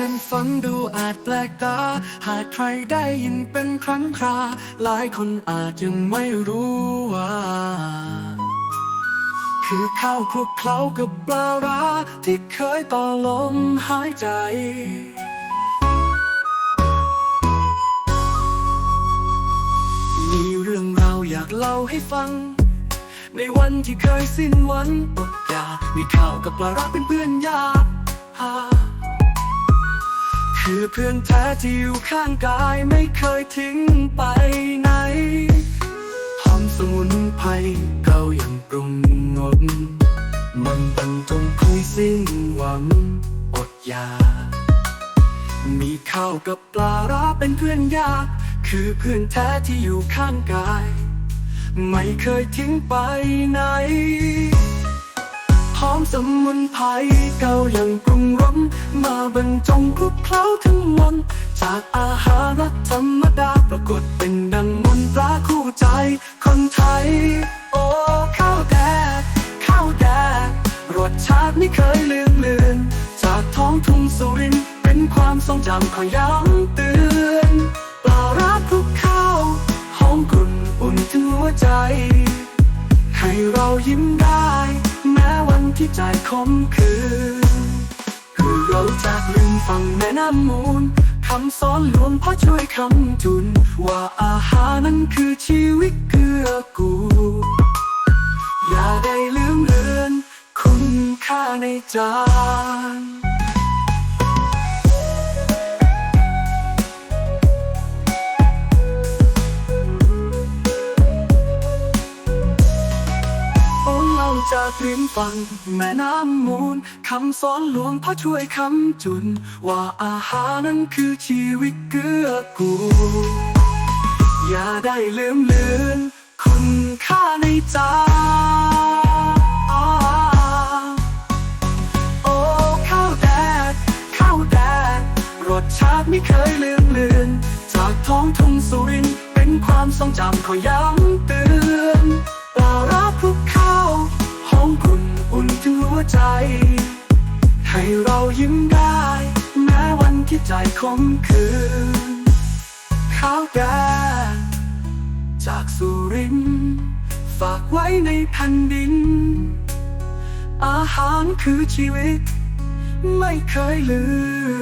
นั้นฟังดูอาจแปลกตา หากใครได้ยินเป็นครั้งครา หลายคนอาจยังไม่รู้ว่า คือข้าวคลุกเคล้ากับปลาร้าที่เคยต่อลมหายใจมีเรื่องราวอยากเล่าให้ฟัง ในวันที่เคยสิ้นหวังอดอยากมีข้าวกับปลาร้าเป็นเพื่อนยากหา คือเพื่อนแท้ที่อยู่ข้างกายไม่เคยทิ้งไปไหนหอมสมุนไพรเก่ายังปรุงงดมันบรรจงคุยสิ้นหวังอดอยากมีข้าวกับปลาร้าเป็นเพื่อนยากคือเพื่อนแท้ที่อยู่ข้างกาย ไม่เคยทิ้งไปไหน อมสมุนไพรเก่ายังปรุงรสมาบรรจงคลุกเคล้าทั้งมนจากอาหารธรรมดาปรากฏเป็นดังมนตราคู่ใจคนไทย โอ้ข้าวแดกข้าวแดกรสชาติไม่เคยลืมเลือน จากท้องทุ่งสุรินเป็นความทรงจำคอยย้ำเตือนปลาราคลุกข้าวหอมกลุ่นอุ่นถึงหัวใจ ให้เรายิ้มได้ แม้วันที่ใจคมคืนคือเราจากลืมฟังแม่น้ำมูลคำสอนหลวงพ่อช่วยคำจุน ว่าอาหารนั้นคือชีวิตเกื้อกูลอย่าได้ลืมเลือนคุณค่าในจาน อ้เราจะตรียมฟังแม่น้ำมูลคำสอนหลวงพ่อช่วยคำจุน ว่าอาหารนั้นคือชีวิตเกื้อกูลอย่าได้ลืมเลือนคุณค่าในใจโอ้ข้าวแดดข้าวแดดรสชาติไม่เคยลืมเลือน จากท้องทุ่งสุรินเป็นความทรงจำขอย้ำ ใจ ให้เรายิ้มได้ แม้วันที่ใจคมคืนข้าวแดงจากสุริน ฝากไว้ในแผ่นดิน อาหารคือชีวิต ไม่เคยลืม